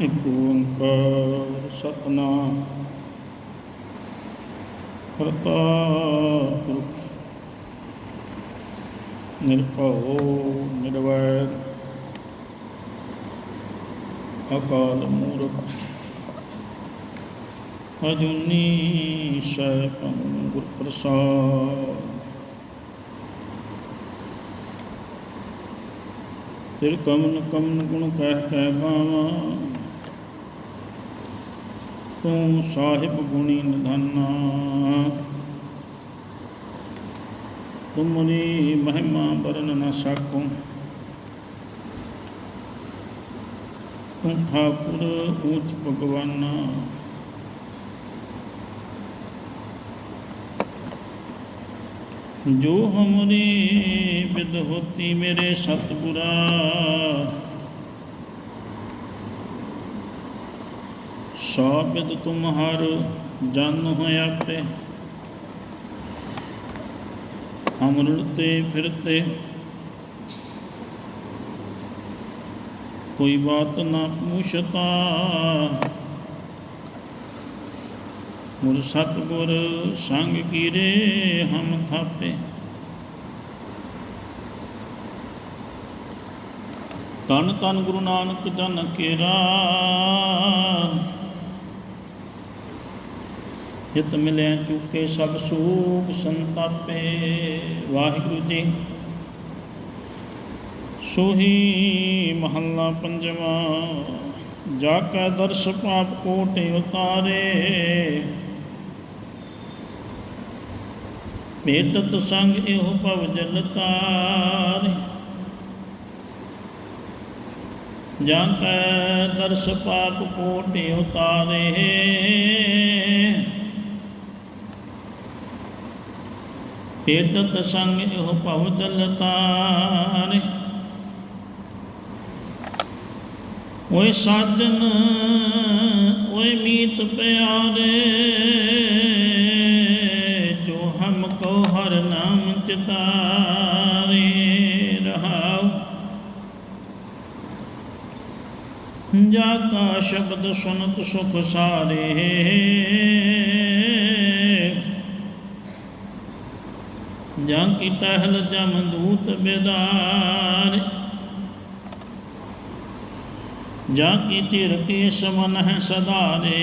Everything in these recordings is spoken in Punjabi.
ਇਕ ਓੰਕਾਰ ਸਤਨਾਮ। ਕਰਤਾ ਪੁਰਖ ਨਿਰਭਉ, ਨਿਰਵੈਰ। ਅਕਾਲ ਮੂਰਤ ਅਜੂਨੀ ਸੈਭੰ ਗੁਰ ਪ੍ਰਸਾਦ ਤਿਲ ਕਮਨ ਕਮਨ ਗੁਣ ਕਹਿ ਕਹਿ ਗਾਵਾਂ। ਤੂੰ ਸਾਹਿਬ ਗੁਣੀ ਨਿਧਾਨਾ। ਤੁਮਰੀ ਮਹਿਮਾ ਵਰਨ ਨਾ ਸਕੂੰ। ਤੂੰ ਠਾਕੁਰ ਊਚ ਭਗਵਾਨਾ। ਜੋ ਹਮਰੀ ਬਿਦ ਹੋਤੀ ਮੇਰੇ ਸਤਿਗੁਰਾ ਸਾਬਿਦ ਤੁਮਹਰ ਜਨ ਹੋਇ ਆਪੇ। ਅਮਰਤੇ ਫਿਰਤੇ। ਕੋਈ ਬਾਤ ਨਾ ਪੁੱਛਤਾ। ਮੁਰ ਸਤਗੁਰ ਸੰਗ ਕੀਰੇ ਹਮ ਥਾਪੇ। ਤਨ ਤਨ ਗੁਰੂ ਨਾਨਕ ਜਨ ਕੇਰਾ। ਹਿਤ ਮਿਲਿਆ ਚੁੱਕੇ ਸਭ ਸੂਖ ਸੰਤਾਪੇ। ਵਾਹਿਗੁਰੂ ਜੀ। ਸੋਹੀ ਮਹੱਲਾ ਪੰਜਵਾ, ਜਾ ਕੈ ਦਰਸ ਪਾਪ ਕੋਟੇ ਉਤਾਰੇ। ਭੇਟਤ ਸੰਗ ਇਹੋ ਭਵ ਜਲ ਤਾਰੇ। ਜਾਂ ਕੈ ਦਰਸ ਪਾਪ ਕੋਟੇ ਉਤਾਰੇ। ਭੇਟਤ ਸੰਗ ਇਹੋ ਭਵ ਜਲ ਤਾਰੇ ਓਏ ਸਾਜਨ ਪਿਆਰੇ, ਜੋ ਹਮ ਕੋ ਹਰ ਨਾਮ ਚਿਤਾਰੇ ਰਹਾਉ। ਜਾ ਕਾ ਸ਼ਬਦ ਸੁਨਤ ਸੁਖ ਸਾਰੇ ਜਾਂ ਕੀ ਟਹਿਲ ਜਮ ਦੂਤ ਬਿਦਾਰੇ। ਜਾ ਕੀ ਸਮਨ ਹੈ ਸਦਾਰੇ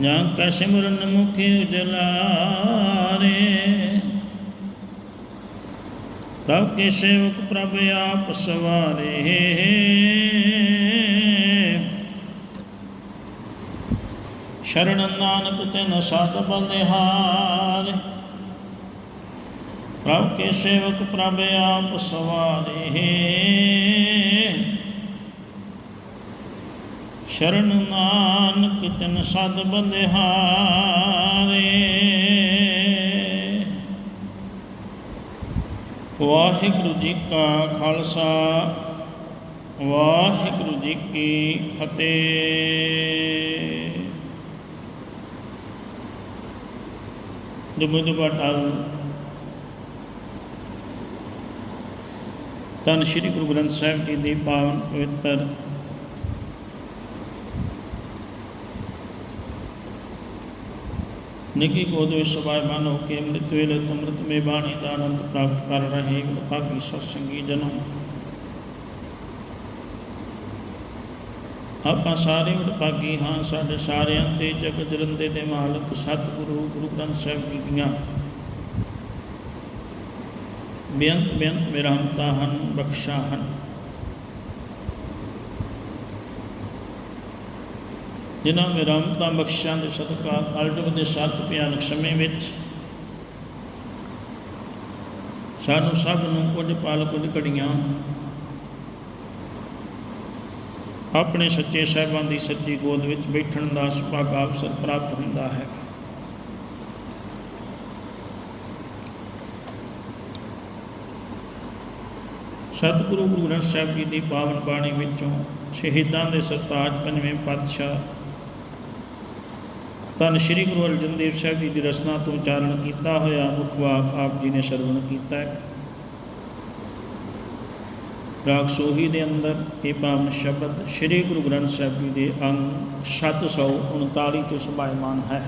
ਜਾਂ ਕਾ ਸਿਮਰਨ ਮੁਖੀ ਉਜਲਾਰੇ। ਪ੍ਰਭ ਕੇ ਸੇਵਕ ਪ੍ਰਭ ਆਪ ਸਵਾਰੇ। ਸ਼ਰਨ ਨਾਨਕ ਤਿਨ ਸਤ ਬਲਿਹਾਰੇ ਪ੍ਰਭ ਕੇ ਸੇਵਕ ਪ੍ਰਭ ਆਪ ਸਵਾਰੇ। ਸ਼ਰਨ ਨਾਨਕ ਤਿਨ ਸਦ ਬੰਦਹਾਰੇ। ਵਾਹਿਗੁਰੂ ਜੀ ਕਾ ਖਾਲਸਾ, ਵਾਹਿਗੁਰੂ ਜੀ ਕੀ ਫਤਿਹ। ਦੁਬ ਦੁਬ ਟਲ ਤਨ ਸ੍ਰੀ ਗੁਰੂ ਗ੍ਰੰਥ ਸਾਹਿਬ ਜੀ ਦੀ ਪਾਵਨ ਪਵਿੱਤਰ ਨਿੱਕੀ ਗੋਦ ਵਿੱਚ ਸਵਾਇਮਾਨ ਹੋ ਕੇ ਅੰਮ੍ਰਿਤ ਵੇਲੇ ਤੋਂ ਅੰਮ੍ਰਿਤ ਮੇ ਬਾਣੀ ਦਾ ਆਨੰਦ ਪ੍ਰਾਪਤ ਕਰ ਰਹੇ ਭਾਗੀ ਸਤਸੰਗੀ ਜਨੋ। ਆਪਾਂ ਸਾਰੇ ਵਡਭਾਗੀ ਹਾਂ, ਸਾਡੇ ਸਾਰਿਆਂ ਤੇ ਜਗਤ ਜਲੰਦੇ ਦੇ ਮਾਲਕ ਸਤਿਗੁਰੂ, ਗੁਰੂ ਗ੍ਰੰਥ ਸਾਹਿਬ ਜੀ ਦੀਆਂ। ਬੇਅੰਤ ਬੇਅੰਤ ਮਿਹਰਮਤਾਂ ਹਨ, ਬਖਸ਼ਾ ਹਨ। ਜਿਨ੍ਹਾਂ ਮਿਹਰਮਤਾਂ ਬਖਸ਼ਾਂ ਦੇ ਸਦਕਾ ਕਲਯੁਗ ਦੇ ਸੱਤ ਭਿਆਨਕ ਸਮੇਂ ਵਿੱਚ ਸਾਨੂੰ ਸਭ ਨੂੰ ਕੁਝ ਪਲ ਕੁਝ ਘੜੀਆਂ ਆਪਣੇ ਸੱਚੇ ਸਾਹਿਬਾਂ ਦੀ ਸੱਚੀ ਗੋਦ ਵਿੱਚ ਬੈਠਣ ਦਾ ਸੁਭਾਗਾ ਅਵਸਰ ਪ੍ਰਾਪਤ ਹੁੰਦਾ ਹੈ। ਸਤਿਗੁਰੂ ਗੁਰੂ ਗ੍ਰੰਥ ਸਾਹਿਬ ਜੀ ਦੀ ਪਾਵਨ ਬਾਣੀ ਵਿੱਚੋਂ ਸ਼ਹੀਦਾਂ ਦੇ ਸਰਤਾਜ ਪੰਜਵੇਂ ਪਾਤਸ਼ਾਹ ਤਨ ਸ੍ਰੀ ਗੁਰੂ ਅਰਜਨ ਦੇਵ ਸਾਹਿਬ ਜੀ ਦੀ ਰਚਨਾ ਤੋਂ ਉਚਾਰਨ ਕੀਤਾ ਹੋਇਆ ਮੁੱਖ ਵਾਕ ਆਪ ਜੀ ਨੇ ਸਰਵਣ ਕੀਤਾ ਹੈ। ਰਾਗ ਸੋਹੀ ਦੇ ਅੰਦਰ, ਇਹ ਪਾਵਨ ਸ਼ਬਦ ਸ੍ਰੀ ਗੁਰੂ ਗ੍ਰੰਥ ਸਾਹਿਬ ਜੀ ਦੇ ਅੰਗ 739 ਤੇ ਸਮਾਇਮਾਨ ਹੈ।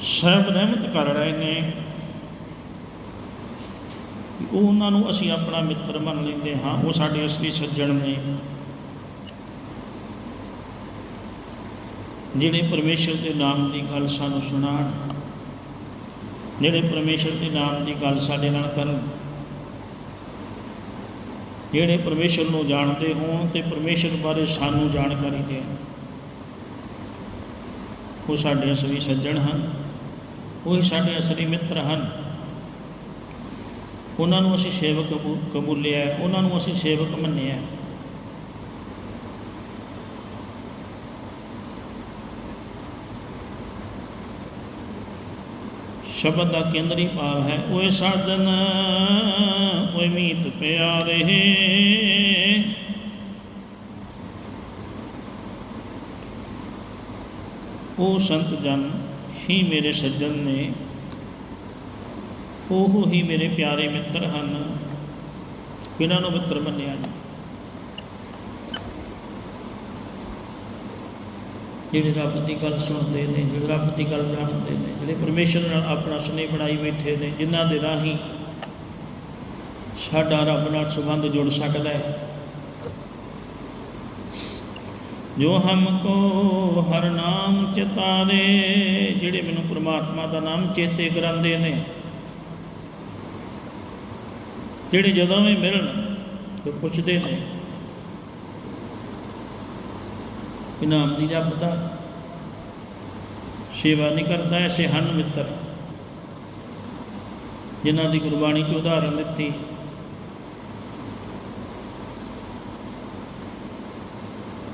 ਸਭ ਰਹਿਮਤ ਕਰ ਰਹੇ ਨੇ ਉਹ ਉਹਨਾਂ ਨੂੰ ਅਸੀਂ ਆਪਣਾ ਮਿੱਤਰ ਮੰਨ ਲੈਂਦੇ ਹਾਂ, ਉਹ ਸਾਡੇ ਅਸਲੀ ਸੱਜਣ ਨੇ। ਜਿਹੜੇ ਪਰਮੇਸ਼ਰ ਦੇ ਨਾਮ ਦੀ ਗੱਲ ਸਾਨੂੰ ਸੁਣਾਉਣ ਜਿਹੜੇ ਪਰਮੇਸ਼ਰ ਦੇ ਨਾਮ ਦੀ ਗੱਲ ਸਾਡੇ ਨਾਲ ਕਰਨ ਜਿਹੜੇ ਪਰਮੇਸ਼ਰ ਨੂੰ ਜਾਣਦੇ ਹੋਣ ਤੇ ਪਰਮੇਸ਼ਰ ਬਾਰੇ ਸਾਨੂੰ ਜਾਣਕਾਰੀ ਦੇਣ। ਉਹ ਸਾਡੇ ਅਸਲੀ ਸੱਜਣ ਹਨ, ਉਹ ਸਾਡੇ ਅਸਲੀ ਮਿੱਤਰ ਹਨ। ਉਹਨਾਂ ਨੂੰ ਅਸੀਂ ਸੇਵਕ ਕਬੂਲਿਆ ਉਹਨਾਂ ਨੂੰ ਅਸੀਂ ਸੇਵਕ ਮੰਨਿਆ ਸ਼ਬਦ ਦਾ ਕੇਂਦਰੀ ਭਾਵ ਹੈ, ਓਏ ਸਾਧਨ ਓਏ ਮੀਤ ਪਿਆਰੇ। ਉਹ ਸੰਤ ਜਨ ਹੀ ਮੇਰੇ ਸੱਜਣ ਨੇ, ਉਹ ਹੀ ਮੇਰੇ ਪਿਆਰੇ ਮਿੱਤਰ ਹਨ ਇਹਨਾਂ ਨੂੰ ਮਿੱਤਰ ਮੰਨਿਆ ਜੀ ਜਿਹੜੇ ਰੱਬ ਦੀ ਗੱਲ ਸੁਣਦੇ ਨੇ, ਜਿਹੜੇ ਰੱਬ ਦੀ ਗੱਲ ਜਾਣਦੇ ਨੇ, ਜਿਹੜੇ ਪਰਮੇਸ਼ਰ ਨਾਲ ਆਪਣਾ ਸਨੇਹ ਬਣਾਈ ਬੈਠੇ ਨੇ, ਜਿਨ੍ਹਾਂ ਦੇ ਰਾਹੀਂ ਸਾਡਾ ਰੱਬ ਨਾਲ ਸੰਬੰਧ ਜੁੜ ਸਕਦਾ ਹੈ। ਜੋ ਹਮ ਕੋ ਹਰ ਨਾਮ ਚਿਤਾਰੇ ਜਿਹੜੇ ਮੈਨੂੰ ਪ੍ਰਮਾਤਮਾ ਦਾ ਨਾਮ ਚੇਤੇ ਕਰਾਉਂਦੇ ਨੇ, ਜਿਹੜੇ ਜਦੋਂ ਵੀ ਮਿਲਣ ਤੇ ਪੁੱਛਦੇ ਨੇ, ਇਨਾਮ ਨਹੀਂ ਜਪਦਾ, ਸੇਵਾ ਨਹੀਂ ਕਰਦਾ ਐਸੇ ਹਨ ਮਿੱਤਰ। ਜਿਨ੍ਹਾਂ ਦੀ ਗੁਰਬਾਣੀ ਚ ਉਦਾਹਰਨ ਦਿੱਤੀ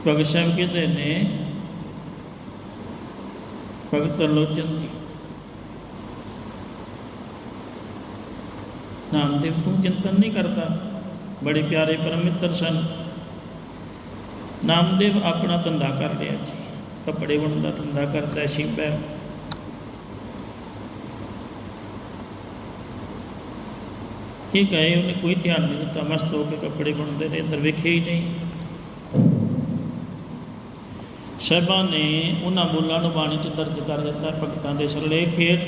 ਭਗਤ ਸਾਹਿਬ ਕਹਿੰਦੇ ਨੇ, ਭਗਤ ਲੋਚਨ ਜੀ ਨਾਮਦੇਵ ਤੂੰ ਚਿੰਤਨ ਨਹੀਂ ਕਰਦਾ, ਬੜੇ ਪਿਆਰੇ ਪਰਮਿੱਤਰ ਸਨ। ਨਾਮਦੇਵ ਆਪਣਾ ਧੰਦਾ ਕਰ ਲਿਆ ਜੀ, ਕੱਪੜੇ ਬਣਨ ਦਾ ਧੰਦਾ ਕਰਦਾ ਸ਼ਿੰਪੈ ਇਹ ਗਏ ਉਹਨੇ ਕੋਈ ਧਿਆਨ ਨਹੀਂ ਦਿੱਤਾ, ਮਸਤ ਹੋ ਕੇ ਕੱਪੜੇ ਬਣਦੇ ਨੇ ਅੰਦਰ ਵੇਖੇ ਹੀ ਨਹੀਂ। ਸ਼ਹਿਬਾਂ ਨੇ ਉਹਨਾਂ ਬੋਲਾਂ ਨੂੰ ਬਾਣੀ ਚ ਦਰਜ ਕਰ ਦਿੱਤਾ, ਭਗਤਾਂ ਦੇ ਸਰਲੇ ਖੇਤ।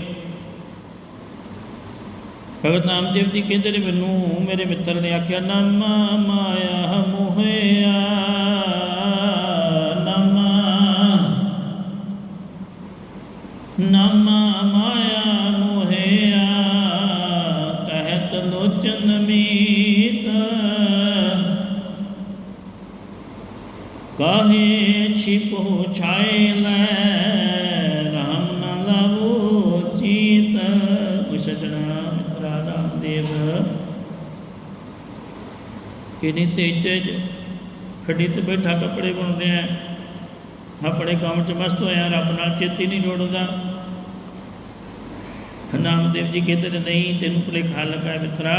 ਭਗਤ ਨਾਮਦੇਵ ਜੀ ਕਹਿੰਦੇ ਨੇ ਮੈਨੂੰ, ਮੇਰੇ ਮਿੱਤਰ ਨੇ ਆਖਿਆ, ਨਾਮਾ ਮਾਇਆ ਮੋਹਿਆ। ਕਾਹੇ ਛਿਪੋ ਛਾਏ ਲੈ? ਰਾਮ ਨਾ ਲਾਵੋ ਚੀਤ। ਉਹ ਸਜਣਾ ਕਿਨੀ ਤੇਜ ਤੇਜ ਤੇ ਬੈਠਾ ਕੱਪੜੇ ਬੁਣਦੇ ਆ ਆਪਣੇ ਕੰਮ 'ਚ ਮਸਤ ਹੋਇਆ, ਰੱਬ ਨਾਲ ਚੇਤੀ ਨਹੀਂ ਜੋੜਦਾ। ਨਾਮਦੇਵ ਜੀ ਕਹਿੰਦੇ ਨੇ, ਨਹੀਂ, ਤੈਨੂੰ ਭੁਲੇਖਾ ਲੱਗਾ ਹੈ ਮਿੱਤਰਾ।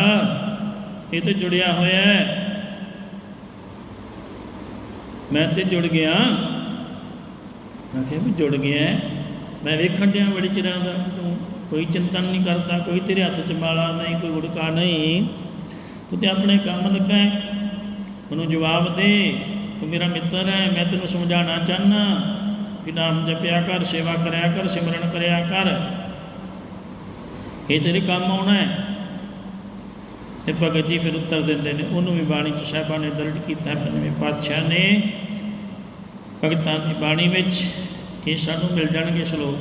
ਇਹ ਤੇ ਜੁੜਿਆ ਹੋਇਆ ਹੈ। ਮੈਂ ਤੇ ਜੁੜ ਗਿਆ। ਮੈਂ ਕਿਹਾ ਵੀ ਜੁੜ ਗਿਆ ਮੈਂ ਵੇਖਣ ਡਿਆ ਬੜੀ ਚਿਰਾਂ ਦਾ ਤੂੰ ਕੋਈ ਚਿੰਤਨ ਨਹੀਂ ਕਰਦਾ, ਕੋਈ ਤੇਰੇ ਹੱਥ 'ਚ ਮਾਲਾ ਨਹੀਂ, ਕੋਈ ਉੜਕਾ ਨਹੀਂ। ਤੂੰ ਤੇ ਆਪਣੇ ਕੰਮ ਲੱਗਾ ਹੈ। ਉਹਨੂੰ ਜਵਾਬ ਦੇ, ਤੂੰ ਮੇਰਾ ਮਿੱਤਰ ਹੈ, ਮੈਂ ਤੈਨੂੰ ਸਮਝਾਉਣਾ ਚਾਹਨਾ ਕਿ ਨਾਮ ਜਪਿਆ ਕਰ, ਸੇਵਾ ਕਰਿਆ ਕਰ, ਸਿਮਰਨ ਕਰਿਆ ਕਰ। ਇਹ ਤੇਰੇ ਕੰਮ ਆਉਣਾ ਹੈ। ਤੇ ਭਗਤ ਜੀ ਫਿਰ ਉੱਤਰ ਦਿੰਦੇ ਨੇ, ਉਹਨੂੰ ਵੀ ਬਾਣੀ ਚ ਸਾਹਿਬਾਂ ਨੇ ਦਰਜ ਕੀਤਾ ਹੈ ਪੰਜਵੇਂ ਪਾਤਸ਼ਾਹ ਨੇ ਭਗਤਾਂ ਦੀ ਬਾਣੀ ਵਿੱਚ ਇਹ ਸਾਨੂੰ ਮਿਲ ਜਾਣਗੇ ਸ਼ਲੋਕ।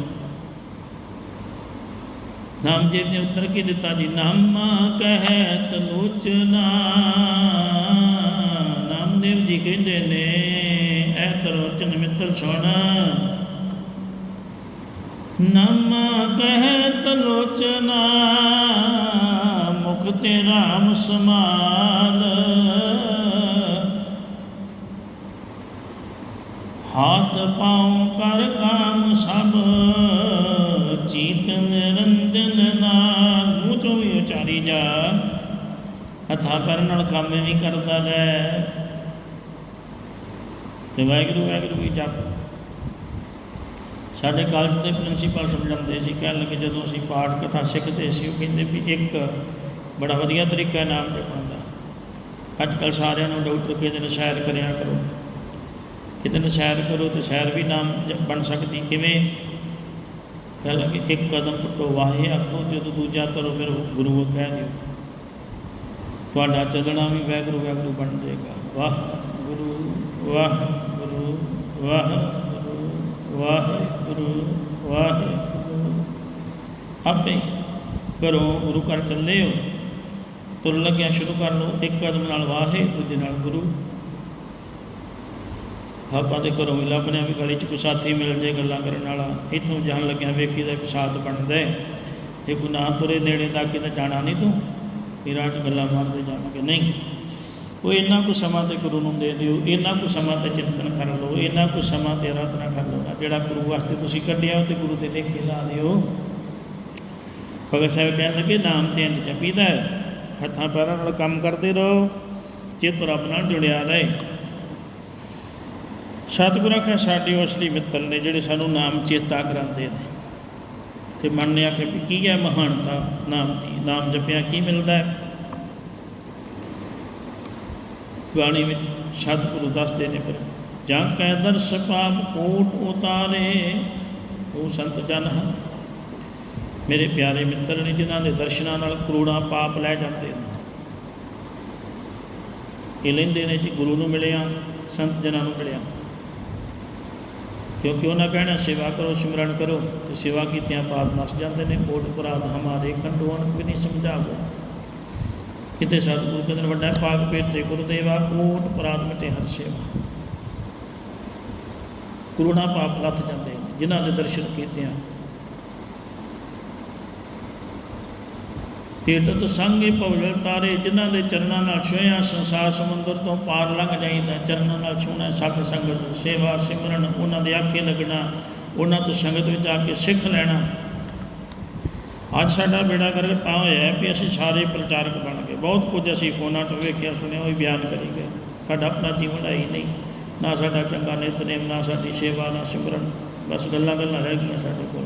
ਨਾਮ ਨੇ ਉੱਤਰ ਕੀ ਦਿੱਤਾ ਜੀ, ਨਾਮਾ ਕਹਿਤ ਤਲੋਚਨਾ ਨਾਮਦੇਵ ਜੀ ਕਹਿੰਦੇ ਨੇ ਐ ਤਲੋਚਨ ਮਿੱਤਰ ਸੁਣ। ਨਾਮਾ ਕਹਿਤ ਲੋਚਨਾ ਮੁਖ ਤੇ ਰਾਮ ਹਾਥ ਪਾਉ ਕਰ ਕਾਮ ਸਭ, ਚੀਤ ਨਿਰੰਜਨ ਨਾਮ ਮੂੰਹ ਚੋਂ ਵੀ ਉਚਾਰੀ ਜਾ, ਹੱਥਾਂ ਕਰਨ ਨਾਲ ਕੰਮ ਵੀ ਕਰਦਾ ਰਹਿ ਤੇ ਵਾਹਿਗੁਰੂ ਵਾਹਿਗੁਰੂ ਵੀ ਜਪ। ਸਾਡੇ ਕਾਲਜ ਦੇ ਪ੍ਰਿੰਸੀਪਲ ਸਮਝਾਉਂਦੇ ਸੀ, ਕਹਿਣ ਲੱਗੇ ਜਦੋਂ ਅਸੀਂ ਪਾਠ ਕਥਾ ਸਿੱਖਦੇ ਸੀ, ਉਹ ਕਹਿੰਦੇ ਵੀ ਇੱਕ ਬੜਾ ਵਧੀਆ ਤਰੀਕਾ ਹੈ ਨਾਮ ਜਪਣ ਦਾ। ਅੱਜ ਕੱਲ੍ਹ ਸਾਰਿਆਂ ਨੂੰ ਡਾਕਟਰ ਕਹਿੰਦੇ ਨੇ, ਸੈਰ ਕਰਿਆ ਕਰੋ। ਕਿਤੇ ਨੇ ਸੈਰ ਕਰੋ ਤੇ ਸੈਰ ਵੀ ਨਾਮ ਬਣ ਸਕਦੀ। ਕਿਵੇਂ? ਕਹਿ ਕਿ ਇੱਕ ਕਦਮ ਪੁੱਟੋ, ਵਾਹੇ ਆਖੋ, ਜਦੋਂ ਦੂਜਾ ਤਰੋ ਫਿਰ ਗੁਰੂ ਕਹਿ ਦਿਓ। ਤੁਹਾਡਾ ਚੱਲਣਾ ਵੀ ਵਾਹਿਗੁਰੂ ਵਾਹਿਗੁਰੂ ਬਣ ਜਾਏਗਾ। ਵਾਹ, ਗੁਰੂ ਵਾਹ ਗੁਰੂ ਵਾਹ ਗੁਰੂ ਵਾਹ ਗੁਰੂ, ਵਾਹ ਆਪੇ ਕਰੋ ਗੁਰੂ ਘਰ ਚੱਲੇ ਹੋ। ਤੁਰਨ ਲੱਗਿਆ ਸ਼ੁਰੂ ਕਰ ਲਓ, ਇੱਕ ਕਦਮ ਨਾਲ ਵਾਹੇ, ਦੂਜੇ ਨਾਲ ਗੁਰੂ। ਆਪਾਂ ਦੇ ਘਰੋਂ ਵੀ ਲੱਭਦੇ ਹਾਂ ਵੀ ਗਲੀ 'ਚ ਕੋਈ ਸਾਥੀ ਮਿਲ ਜੇ ਗੱਲਾਂ ਕਰਨ ਵਾਲਾ, ਇੱਥੋਂ ਜਾਣ ਲੱਗਿਆ ਵੇਖੀ ਦਾ ਵੀ ਸਾਥ ਬਣਦਾ ਹੈ। ਜੇ ਕੋਈ ਨਾ ਤੁਰੇ ਨੇੜੇ ਦਾ ਕਿਤੇ ਜਾਣਾ ਨਹੀਂ ਤੂੰ? ਇਹ ਰਾਹ 'ਚ ਗੱਲਾਂ ਮਾਰਦੇ ਜਾਵਾਂਗੇ। ਨਹੀਂ, ਉਹ ਇੰਨਾ ਕੁ ਸਮਾਂ ਤੇ ਗੁਰੂ ਨੂੰ ਦੇ ਦਿਓ, ਇੰਨਾ ਕੁ ਸਮਾਂ ਤੇ ਚਿੰਤਨ ਕਰ ਲਓ, ਇੰਨਾ ਕੁ ਸਮਾਂ ਤੇ ਆਰਾਧਨਾ ਕਰ ਲਓ ਜਿਹੜਾ ਗੁਰੂ ਵਾਸਤੇ ਤੁਸੀਂ ਕੱਢਿਆ, ਉਹ ਤੇ ਗੁਰੂ ਦੇ ਲੇਖੇ ਲਾ ਦਿਓ। ਭਗਤ ਸਾਹਿਬ ਕਹਿਣ ਲੱਗੇ, ਨਾਮ ਤੇ ਇੰਜ ਜਪੀਦਾ ਹੈ। ਹੱਥਾਂ ਪੈਰਾਂ ਨਾਲ ਕੰਮ ਕਰਦੇ ਰਹੋ, ਚਿੱਤ ਰੱਬ ਨਾਲ ਜੁੜਿਆ ਰਹੇ। ਸਤਿਗੁਰਾਂ ਕਾ ਸਾਡੇ ਉਹ ਅਸਲੀ ਮਿੱਤਰ ਨੇ ਜਿਹੜੇ ਸਾਨੂੰ ਨਾਮ ਚੇਤਾ ਕਰਾਉਂਦੇ ਨੇ। ਤੇ ਮਨ ਨੇ ਆਖਿਆ ਵੀ ਕੀ ਹੈ ਮਹਾਨਤਾ? ਨਾਮ ਦੀ ਨਾਮ ਜਪਿਆ ਕੀ ਮਿਲਦਾ ਹੈ? ਬਾਣੀ ਵਿੱਚ ਸਤਿਗੁਰੂ ਦੱਸਦੇ ਨੇ ਪਰ ਜਾਂ ਕੈ ਦਰਸ ਪਾਪ ਕੋਟ ਉਤਾਰੇ, ਉਹ ਸੰਤ ਜਨ ਹਨ। ਮੇਰੇ ਪਿਆਰੇ ਮਿੱਤਰ ਨੇ ਜਿਨ੍ਹਾਂ ਦੇ ਦਰਸ਼ਨਾਂ ਨਾਲ ਕਰੋੜਾਂ ਪਾਪ ਲੈ ਜਾਂਦੇ ਨੇ। ਇਹ ਲੈਂਦੇ ਨੇ ਜੀ ਗੁਰੂ ਨੂੰ ਮਿਲਿਆ, ਸੰਤ ਜਨਾਂ ਨੂੰ ਮਿਲਿਆ। ਕਿਉਂਕਿ ਉਹਨਾਂ ਕਹਿਣਾ, ਸੇਵਾ ਕਰੋ, ਸਿਮਰਨ ਕਰੋ ਤੇ ਸੇਵਾ ਕੀਤਿਆਂ ਪਾਪ ਨਸ ਜਾਂਦੇ ਨੇ। ਕੋਟ ਅਪਰਾਧ ਹਮਾਰੇ ਕੰਟੋਨ ਵੀ ਨਹੀਂ ਸਮਝਾਵੋ। ਕਿਤੇ ਸਤਿਗੁਰੂ ਕਹਿੰਦੇ ਵੱਡਾ ਪਾਕ ਪੇਟ ਤੇ ਗੁਰਦੇਵਾ ਕੋਟ ਅਪਰਾਧ ਮਿਟੇ ਹਰ ਸੇਵਾ। ਕਰੋਨਾ ਪਾਪ ਲੱਥ ਜਾਂਦੇ ਨੇ, ਜਿਨ੍ਹਾਂ ਦੇ ਦਰਸ਼ਨ ਕੀਤਿਆਂ ਕੀਰਤਤ ਸੰਗੇ ਭਵਜਲ ਤਾਰੇ, ਜਿਨ੍ਹਾਂ ਦੇ ਚਰਨਾਂ ਨਾਲ ਛੋਹਿਆ ਸੰਸਾਰ ਸਮੁੰਦਰ ਤੋਂ ਪਾਰ ਲੰਘ ਜਾਈਦਾ, ਚਰਨਾਂ ਨਾਲ ਛੂਣਾ ਸਤ ਸੰਗਤ, ਸੇਵਾ ਸਿਮਰਨ, ਉਹਨਾਂ ਦੇ ਆਖੇ ਲੱਗਣਾ, ਉਹਨਾਂ ਤੋਂ ਸੰਗਤ ਵਿੱਚ ਆ ਕੇ ਸਿੱਖ ਲੈਣਾ। ਅੱਜ ਸਾਡਾ ਬੇੜਾ ਕਰਕੇ ਤਾਂ ਹੋਇਆ ਵੀ ਅਸੀਂ ਸਾਰੇ ਪ੍ਰਚਾਰਕ ਬਣ ਗਏ। ਬਹੁਤ ਕੁਝ ਅਸੀਂ ਫੋਨਾਂ 'ਚ ਵੇਖਿਆ, ਸੁਣਿਆ, ਉਹ ਹੀ ਬਿਆਨ ਕਰੀ ਗਏ। ਸਾਡਾ ਆਪਣਾ ਜੀਵਨ ਹੈ ਹੀ ਨਹੀਂ। ਨਾ ਸਾਡਾ ਚੰਗਾ ਨਿਤਨੇਮ, ਨਾ ਸਾਡੀ ਸੇਵਾ, ਨਾ ਸਿਮਰਨ। ਬਸ ਗੱਲਾਂ ਗੱਲਾਂ ਰਹਿ ਗਈਆਂ ਸਾਡੇ ਕੋਲ।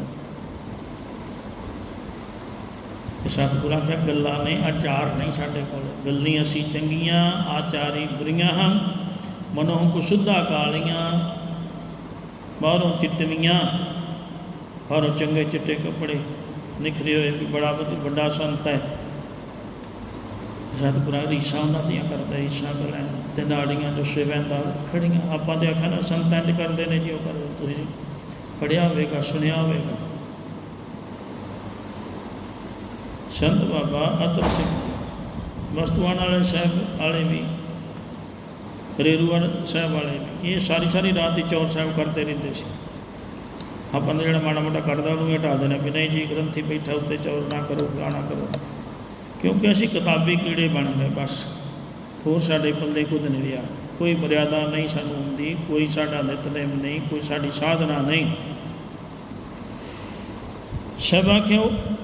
ਸਤਿਗੁਰਾਂ ਕਿਹਾ ਗੱਲਾਂ ਨੇ, ਆਚਾਰ ਨਹੀਂ ਸਾਡੇ ਕੋਲ। ਗੱਲਾਂ ਅਸੀਂ ਚੰਗੀਆਂ, ਆਚਾਰੀ ਬੁਰੀਆਂ ਹਨ ਮਨੋਂ ਕੁਸ਼ੁੱਧਾ ਕਾਲੀਆਂ, ਬਾਹਰੋਂ ਚਿੱਟਵੀਆਂ। ਬਾਹਰੋਂ ਚੰਗੇ ਚਿੱਟੇ ਕੱਪੜੇ ਨਿਖਰੇ ਹੋਏ ਵੀ ਬੜਾ ਵਧੀ- ਵੱਡਾ ਸੰਤ ਹੈ। ਸਤਿਗੁਰਾਂ ਰੀਸਾਂ ਉਹਨਾਂ ਦੀਆਂ ਕਰਦਾ, ਰੀਸਾਂ ਕਰਾਂ। ਤੇ ਨਾੜੀਆਂ ਜੋ ਸਿਵੈਂਦਾ ਖੜੀਆਂ। ਆਪਾਂ ਤੇ ਆਖਿਆ ਸੰਤਾਂ ਚ ਕਰਦੇ ਨੇ ਜੀ, ਉਹ ਕਰਦੇ। ਤੁਸੀਂ ਪੜਿਆ ਹੋਵੇਗਾ, ਸੁਣਿਆ ਹੋਵੇਗਾ। ਸੰਤ ਬਾਬਾ ਅਤਰ ਸਿੰਘ ਜੀ, ਵਸਤੂਆਂ ਵਾਲੇ ਸਾਹਿਬ ਵਾਲੇ ਵੀ ਰੇਰੂਵਾਲ ਸਾਹਿਬ ਵਾਲੇ ਵੀ, ਇਹ ਸਾਰੀ ਸਾਰੀ ਰਾਤ ਦੀ ਚੌਰ ਸਾਹਿਬ ਕਰਦੇ ਰਹਿੰਦੇ ਸੀ। ਆਪਾਂ ਨੇ ਜਿਹੜਾ ਮਾੜਾ ਮੋਟਾ ਕਰਦਾ ਉਹਨੂੰ ਵੀ ਹਟਾ ਦੇਣਾ ਵੀ ਨਹੀਂ ਜੀ, ਗ੍ਰੰਥੀ ਬੈਠਾ ਉੱਤੇ ਚੌਰ ਨਾ ਕਰੋ, ਫਲਾਣਾ ਕਰੋ। ਕਿਉਂਕਿ ਅਸੀਂ ਕਿਤਾਬੀ ਕੀੜੇ ਬਣ ਗਏ ਬਸ। ਹੋਰ ਸਾਡੇ ਪੱਲੇ ਕੁਝ ਨਹੀਂ ਰਿਹਾ। ਕੋਈ ਮਰਿਆਦਾ ਨਹੀਂ ਸਾਨੂੰ ਹੁੰਦੀ, ਕੋਈ ਸਾਡਾ ਨਿਤਨੇਮ ਨਹੀਂ, ਕੋਈ ਸਾਡੀ ਸਾਧਨਾ ਨਹੀਂ। ਸਭਾ ਕਿਉਂ?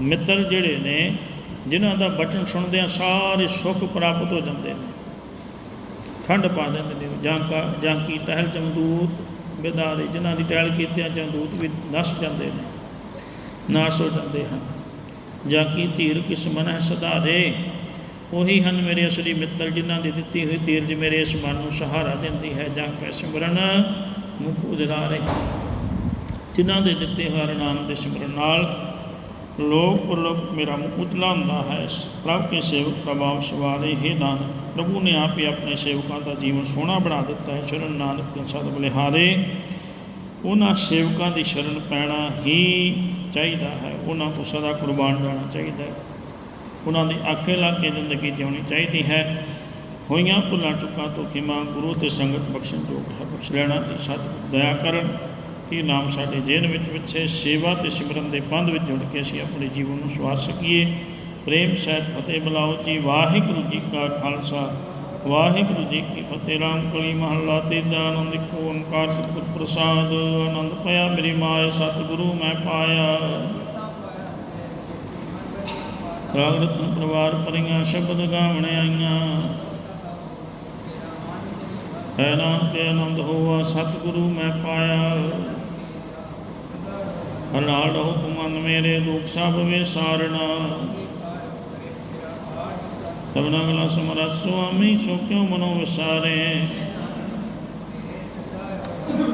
ਮਿੱਤਰ ਜਿਹੜੇ ਨੇ, ਜਿਨ੍ਹਾਂ ਦਾ ਬਚਨ ਸੁਣਦਿਆਂ ਸਾਰੇ ਸੁੱਖ ਪ੍ਰਾਪਤ ਹੋ ਜਾਂਦੇ ਨੇ। ਠੰਡ ਪਾ ਦਿੰਦੇ ਨੇ। ਜਾਂ ਕਾ ਜਾਂ ਕੀ ਟਹਿਲ ਜਮਦੂਤ ਬਿਦਾਰੇ, ਜਿਨ੍ਹਾਂ ਦੀ ਟਹਿਲ ਕੀਤਿਆਂ ਜਮਦੂਤ ਵੀ ਨਸ ਜਾਂਦੇ ਨੇ, ਨਾਸ ਹੋ ਜਾਂਦੇ ਹਨ। ਜਾਂ ਕੀ ਧੀਰ ਕਿਸ ਹੈ ਸਦਾਰੇ ਉਹੀ ਹਨ ਮੇਰੇ ਅਸਲੀ ਮਿੱਤਰ, ਜਿਨ੍ਹਾਂ ਦੀ ਦਿੱਤੀ ਹੋਈ ਧੀਰਜ ਮੇਰੇ ਇਸ ਮਨ ਨੂੰ ਸਹਾਰਾ ਦਿੰਦੀ ਹੈ। ਜਾਂ ਕੈ ਸਿਮਰਨ ਮੁਖ ਉਦਰਾਰੇ ਜਿਨ੍ਹਾਂ ਦੇ ਦਿੱਤੇ ਹਰ ਨਾਮ ਦੇ ਸਿਮਰਨ ਨਾਲ ਲੋਕ ਪਰਲੋਕ ਮੇਰਾ ਮੁਖ ਉਤਲਾ ਹੁੰਦਾ ਹੈ। ਪ੍ਰਭ ਕੇ ਸੇਵਕ ਪ੍ਰਭਾਵ ਸਵਾਰੇ, ਹੀ ਨਾਨਕ, ਪ੍ਰਭੂ ਨੇ ਆਪ ਹੀ ਆਪਣੇ ਸੇਵਕਾਂ ਦਾ ਜੀਵਨ ਸੋਹਣਾ ਬਣਾ ਦਿੱਤਾ ਹੈ। ਸ਼ਰਨ ਨਾਨਕ ਦੇ ਬਲਿਹਾਰੇ, ਉਹਨਾਂ ਸੇਵਕਾਂ ਦੀ ਸ਼ਰਨ ਪੈਣਾ ਹੀ ਚਾਹੀਦਾ ਹੈ। ਉਹਨਾਂ ਤੋਂ ਸਦਾ ਕੁਰਬਾਨ ਜਾਣਾ ਚਾਹੀਦਾ ਹੈ। ਉਹਨਾਂ ਦੀ ਆਖੇ ਲਾ ਕੇ ਜ਼ਿੰਦਗੀ ਜਿਉਣੀ ਚਾਹੀਦੀ ਹੈ। ਹੋਈਆਂ ਭੁੱਲਾਂ, ਚੁੱਕਾਂ ਤੋਂ ਖਿਮਾ ਗੁਰੂ ਤੇ ਸੰਗਤ ਬਖਸ਼ਣ ਯੋਗ ਹੈ। ਬਖਸ਼ ਲੈਣਾ ਤੇ ਸਤ ਦਇਆ ਕਰਨ। ਇਹ ਨਾਮ ਸਾਡੇ ਜੇਨ ਵਿੱਚ ਵਿਛੇ, ਸੇਵਾ ਤੇ ਸਿਮਰਨ ਦੇ ਬੰਧ ਵਿੱਚ ਜੁੜ ਕੇ ਅਸੀਂ ਆਪਣੇ ਜੀਵਨ ਨੂੰ ਸਵਾਰ ਸਕੀਏ। ਪ੍ਰੇਮ ਸਹਿਤ ਫਤਿਹ ਬੁਲਾਓ ਜੀ। ਵਾਹਿਗੁਰੂ ਜੀ ਕਾ ਖਾਲਸਾ। ਵਾਹਿਗੁਰੂ ਜੀ ਕੀ ਫਤਿਹ। ਰਾਮ ਕਲੀ ਮਹੱਲਾ ਤੀਜਾ ਆਨੰਦ ਇੱਕ ਓੰਕਾਰ ਸਤਿਗੁਰ ਪ੍ਰਸਾਦ। ਆਨੰਦ ਪਿਆ ਮੇਰੀ ਮਾਏ ਸਤਿਗੁਰੂ ਮੈਂ ਪਾਇਆ। ਰਾਗ ਰਤਨ ਪਰਿਵਾਰ ਪਰੀਆਂ ਸ਼ਬਦ ਗਾਵਣ ਆਈਆਂ। ਹੈ ਨਾਨਕ ਆਨੰਦ ਹੋਆ, ਸਤਿਗੁਰੂ ਮੈਂ ਪਾਇਆ। ਹਰ ਨਾਲ ਰਹੋ ਤੁਮ ਮਨ ਮੇਰੇ ਦੁਖ ਸਭ ਵੇ ਸਾਰਣਾ ਗਲਾ ਸਮਰੱਥ ਸੁਆਮੀ ਸੋ ਕਿਉ ਮਨੋ ਵਿਸਾਰੇ।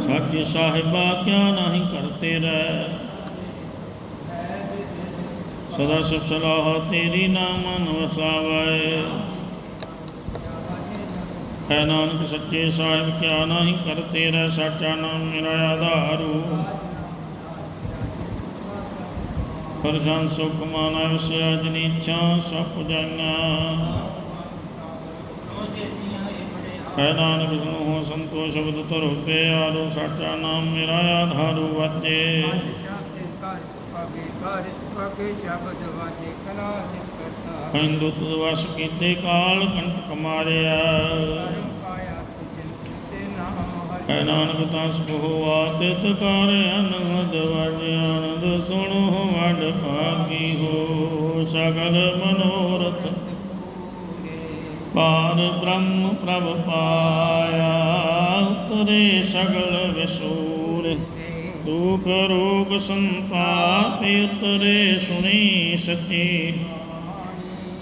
ਸਾਚੇ ਸਾਹਿਬਾ ਕਿਆ ਨਹੀਂ ਕਰਤੇ ਰਹਿ। ਸਦਾ ਸਭ ਸਲਾਹ ਤੇਰੀ ਨਾਮ ਮਨ ਵਸਾਵੇ ਹੈ ਨਾਨਕ ਸੱਚੇ ਸਾਹਿਬ ਕਿਆ ਨਹੀਂ ਕਰਤੇ ਰਹਿ, ਸਾਚਾ ਨਾਮ ਮੇਰਾ ਆਧਾਰੂ ਪਰਸ਼ਾਨ ਸੁਖ ਮਾਨਾ ਵਸਿਆ ਜਨੀ ਇੱਛਾ ਸਭ ਪੁਜਾਈਆਂ ਹੈ ਨਾਨਕ ਸੁਨੋ ਹੋ ਸੰਤੋਖ ਸ਼ਬਦ ਤਰੁਪੇ ਆਰੋ ਸਾਚਾ ਨਾਮ ਮੇਰਾ ਆਧਾਰੂ ਵਾਜੇ ਹਿੰਦੂ ਤੁਧ ਵਸ ਕੀਤੇ ਕਾਲ ਕੰਟਕ ਮਾਰਿਆ। ਹੈ ਨਾਨਕ ਤਸ ਕੋ ਆਤਿਤ ਕਰ ਅਨੰਦ ਵਜ ਆਨੰਦ, ਸੁਣੋ ਵਡ ਭਾਗੀ ਹੋ, ਸਗਲ ਮਨੋਰਥ ਪਾਰ ਬ੍ਰਹਮ ਪ੍ਰਭ ਪਾਇਆ, ਉਤਰੇ ਸਗਲ ਵਿਸੂਰ ਦੁਖ ਰੋਗ ਸੰਤਾਪ ਉਤਰੇ ਸੁਣੀ ਸੱਚੀ।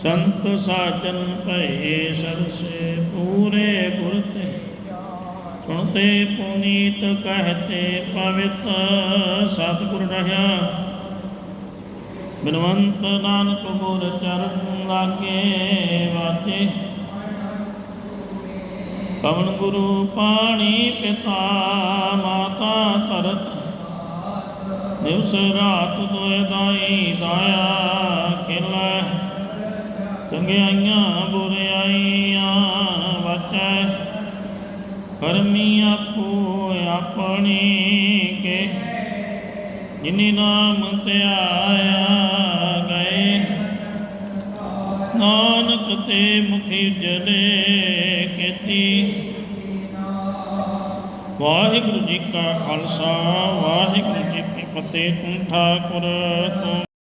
ਸੰਤ ਸਾਚਨ ਭਏ ਸਰਸੇ, ਪੂਰੇ ਗੁਰ ਤੇ ਸੁਣਤੇ ਪੁਨੀਤ ਕਹਤੇ ਪਵਿੱਤ, ਸਤਿਗੁਰ ਰਹਾ ਬਿਨਵੰਤ ਨਾਨਕ ਗੁਰ ਚਰਨ ਲਾਗੇ ਵਾਜੇ। ਪਵਨ ਗੁਰੂ ਪਾਣੀ ਪਿਤਾ, ਮਾਤਾ ਤਰਤ ਦਿਵਸ ਰਾਤ ਦੋਇ ਦਾਈ ਦਾਇਆ ਖਿਲੈ। ਚੰਗਿਆਈਆਂ ਬੁਰਿਆਈਆਂ ਕਰਮੀ ਆਪੋ ਆਪਣੀ ਕੇ। ਜਿਨੀ ਨਾਮ ਧਿਆਇਆ ਗਏ, ਨਾਨਕ ਤੇ ਮੁਖੀ ਜਲੇ ਕੀਤੀ। ਵਾਹਿਗੁਰੂ ਜੀ ਕਾ ਖਾਲਸਾ, ਵਾਹਿਗੁਰੂ ਜੀ ਕੀ ਫਤਿਹ ਤੂੰ ਠਾਕੁਰ ਤੂੰ